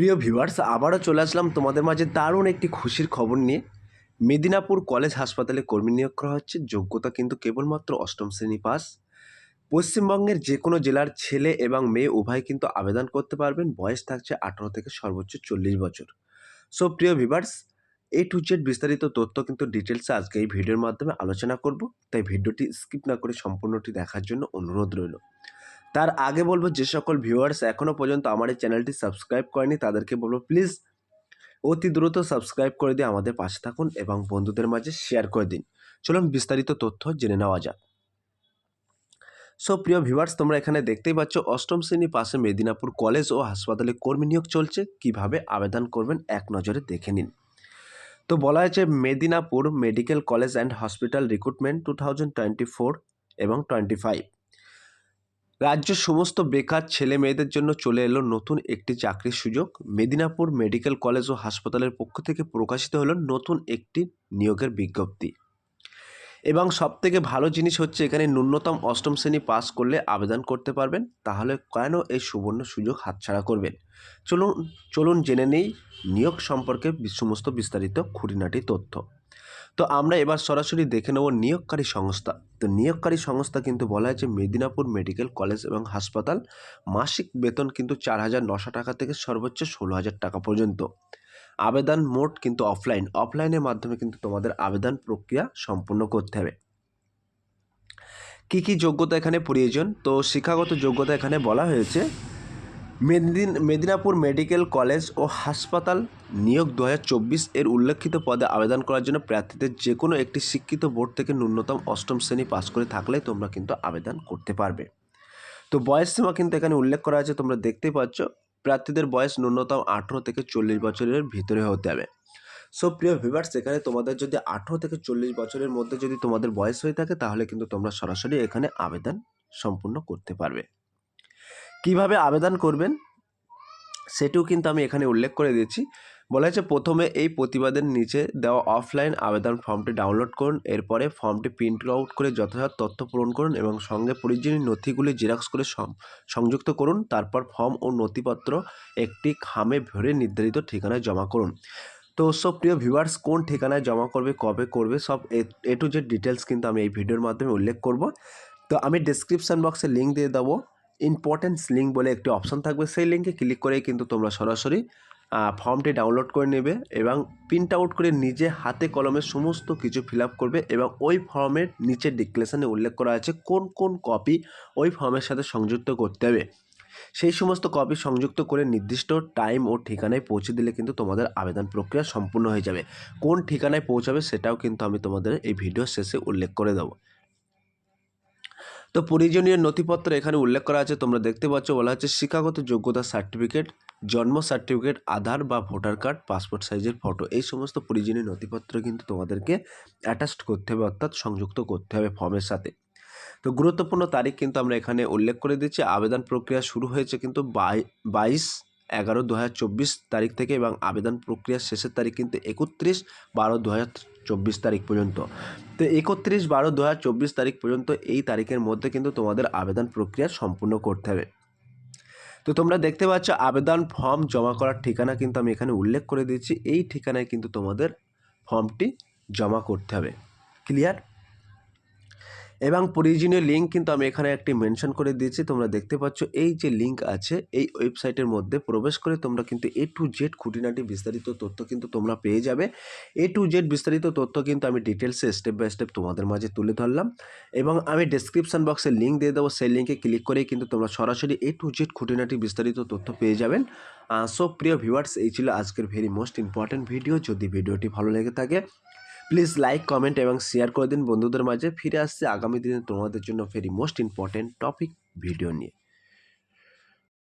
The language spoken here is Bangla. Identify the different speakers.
Speaker 1: প্রিয় ভিউয়ার্স, আবারও চলে আসলাম তোমাদের মাঝে দারুণ একটি খুশির খবর নিয়ে। মেদিনীপুর কলেজ হাসপাতালে কর্মী নিয়োগ করা হচ্ছে। যোগ্যতা কিন্তু কেবলমাত্র অষ্টম শ্রেণি পাস। পশ্চিমবঙ্গের যে কোনো জেলার ছেলে এবং মেয়ে উভয় কিন্তু আবেদন করতে পারবেন। বয়স থাকছে আঠারো থেকে সর্বোচ্চ চল্লিশ বছর। সো, প্রিয় ভিভার্স এ টু জেড বিস্তারিত তথ্য কিন্তু ডিটেলসে আজকে এই ভিডিওর মাধ্যমে আলোচনা করব। তাই ভিডিওটি স্কিপ না করে সম্পূর্ণটি দেখার জন্য অনুরোধ রইল। তার আগে বলব, যে সকল ভিউয়ার্স এখনও পর্যন্ত আমার এই চ্যানেলটি সাবস্ক্রাইব করেনি, তাদেরকে বলব প্লিজ অতি দ্রুত সাবস্ক্রাইব করে দিয়ে আমাদের পাশে থাকুন এবং বন্ধুদের মাঝে শেয়ার করে দিন। চলুন বিস্তারিত তথ্য জেনে নেওয়া যাক। সো প্রিয় ভিউয়ার্স তোমরা এখানে দেখতেই পাচ্ছ, অষ্টম শ্রেণি পাশে মেদিনীপুর কলেজ ও হাসপাতালে কর্মী নিয়োগ চলছে। কীভাবে আবেদন করবেন এক নজরে দেখে নিন। তো বলা হয়েছে, Medinipur medical college and hospital recruitment two thousand twenty four এবং টোয়েন্টি ফাইভ রাজ্যের সমস্ত বেকার ছেলে মেয়েদের জন্য চলে এলো নতুন একটি চাকরির সুযোগ। মেদিনীপুর মেডিকেল কলেজ ও হাসপাতালের পক্ষ থেকে প্রকাশিত হলো নতুন একটি নিয়োগের বিজ্ঞপ্তি। এবং সবথেকে ভালো জিনিস হচ্ছে এখানে ন্যূনতম অষ্টম শ্রেণি পাস করলে আবেদন করতে পারবেন। তাহলে কেন এই সুবর্ণ সুযোগ হাতছাড়া করবেন? চলুন চলুন জেনে নেই নিয়োগ সম্পর্কে সমস্ত বিস্তারিত খুঁটিনাটি তথ্য। তো আমরা এবার সরাসরি দেখে নেব নিয়োগকারী সংস্থা। তো নিয়োগকারী সংস্থা কিন্তু বলা হয়েছে মেদিনীপুর মেডিকেল কলেজ এবং হাসপাতাল মাসিক বেতন কিন্তু চার হাজার নশো টাকা থেকে সর্বোচ্চ ষোলো হাজার টাকা পর্যন্ত। আবেদন মোট কিন্তু অফলাইন। অফলাইনের মাধ্যমে কিন্তু তোমাদের আবেদন প্রক্রিয়া সম্পূর্ণ করতে হবে। কি কি যোগ্যতা এখানে প্রয়োজন? তো শিক্ষাগত যোগ্যতা এখানে বলা হয়েছে মেদিন, মেদিনীপুর মেডিকেল কলেজ ও হাসপাতাল নিয়োগ দু হাজার চব্বিশ এর উল্লেখিত পদে আবেদন করার জন্য প্রার্থীদের যে কোনো একটি শিক্ষিত বোর্ড থেকে ন্যূনতম অষ্টম শ্রেণি পাস করে থাকলে তোমরা কিন্তু আবেদন করতে পারবে। তো বয়স সীমা কিন্তু এখানে উল্লেখ করা আছে, তোমরা দেখতেই পাচ্ছ। প্রার্থীদের বয়স ন্যূনতম আঠেরো থেকে চল্লিশ বছরের ভিতরে হতে হবে। সো প্রিয় ভিভার্স এখানে তোমাদের যদি আঠেরো থেকে চল্লিশ বছরের মধ্যে যদি তোমাদের বয়স হয়ে থাকে, তাহলে কিন্তু তোমরা সরাসরি এখানে আবেদন সম্পূর্ণ করতে পারবে। কীভাবে আবেদন করবেন সেটিও কিন্তু আমি এখানে উল্লেখ করে দিয়েছি। বলা হয়েছে, প্রথমে এই প্রতিবাদের নিচে দেওয়া অফলাইন আবেদন ফর্মটি ডাউনলোড করুন, এরপরে ফর্মটি প্রিন্ট আউট করে যথাযথ তথ্য পূরণ করুন এবং সঙ্গে প্রয়োজনীয় নথিগুলি জেরক্স করে সংযুক্ত করুন, তারপর ফর্ম ও নথিপত্র একটি খামে ভরে নির্ধারিত ঠিকানায় জমা করুন। তো সব প্রিয় ভিউয়ার্স, কোন ঠিকানায় জমা করবে, কবে করবে, সব এ টু জেড ডিটেলস কিন্তু আমি এই ভিডিওর মাধ্যমে উল্লেখ করব। তো আমি ডিসক্রিপশান বক্সে লিঙ্ক দিয়ে দেবো। ইম্পর্টেন্স লিঙ্ক বলে একটি অপশন থাকবে, সেই লিঙ্কে ক্লিক করেই কিন্তু তোমরা সরাসরি ফর্মটি ডাউনলোড করে নেবে এবং প্রিন্ট আউট করে নিজে হাতে কলমে সমস্ত কিছু ফিল করবে এবং ওই ফর্মের নিচে ডিক্লেশনে উল্লেখ করা আছে কোন কোন কপি ওই ফর্মের সাথে সংযুক্ত করতে হবে। সেই সমস্ত কপি সংযুক্ত করে নির্দিষ্ট টাইম ও ঠিকানায় পৌঁছে দিলে কিন্তু তোমাদের আবেদন প্রক্রিয়া সম্পূর্ণ হয়ে যাবে। কোন ঠিকানায় পৌঁছাবে সেটাও কিন্তু আমি তোমাদের এই ভিডিও শেষে উল্লেখ করে দেবো। তো প্রয়োজনীয় নথিপত্র এখানে উল্লেখ করা আছে, তোমরা দেখতে পাচ্ছ, বলা হচ্ছে শিক্ষাগত যোগ্যতা সার্টিফিকেট, জন্ম সার্টিফিকেট, আধার বা ভোটার কার্ড, পাসপোর্ট সাইজের ফটো, এই সমস্ত প্রয়োজনীয় নথিপত্র কিন্তু তোমাদেরকে অ্যাটাচড করতে হবে, অর্থাৎ সংযুক্ত করতে হবে ফর্মের সাথে। তো গুরুত্বপূর্ণ তারিখ কিন্তু আমরা এখানে উল্লেখ করে দিচ্ছি, আবেদন প্রক্রিয়া শুরু হয়েছে কিন্তু বাই- বাইশ এগারো দু তারিখ থেকে এবং আবেদন প্রক্রিয়ার শেষের তারিখ কিন্তু একত্রিশ বারো দু চব্বিশ তারিখ পর্যন্ত। তো একত্রিশ বারো দু তারিখ পর্যন্ত এই তারিখের মধ্যে কিন্তু তোমাদের আবেদন প্রক্রিয়া সম্পূর্ণ করতে হবে। তো তোমরা দেখতে পাচ্ছ আবেদন ফর্ম জমা করার ঠিকানা কিন্তু আমি এখানে উল্লেখ করে দিয়েছি। এই ঠিকানায় কিন্তু তোমাদের ফর্মটি জমা করতে হবে। ক্লিয়ার? এবং প্রয়োজনীয় লিঙ্ক কিন্তু আমি এখানে একটি মেনশন করে দিয়েছি, তোমরা দেখতে পাচ্ছ, এই যে লিঙ্ক আছে, এই ওয়েবসাইটের মধ্যে প্রবেশ করে তোমরা কিন্তু এ টু জেড খুঁটিনাটি বিস্তারিত তথ্য কিন্তু তোমরা পেয়ে যাবে। এ টু জেড বিস্তারিত তথ্য কিন্তু আমি ডিটেলসে স্টেপ বাই স্টেপ তোমাদের মাঝে তুলে ধরলাম এবং আমি ডেসক্রিপশন বক্সে লিঙ্ক দিয়ে দেবো, সেই লিঙ্কে ক্লিক করেই কিন্তু তোমরা সরাসরি এ টু জেড খুঁটিনাটি বিস্তারিত তথ্য পেয়ে যাবেন। সো প্রিয় ভিউয়ার্স এই ছিল আজকের ভেরি মোস্ট ইম্পর্ট্যান্ট ভিডিও যদি ভিডিওটি ভালো লেগে থাকে প্লিজ লাইক কমেন্ট এবং শেয়ার করে দিন বন্ধুদের মাঝে। ফিরে আসছে আগামী দিনে তোমাদের জন্য very most important topic video নিয়ে।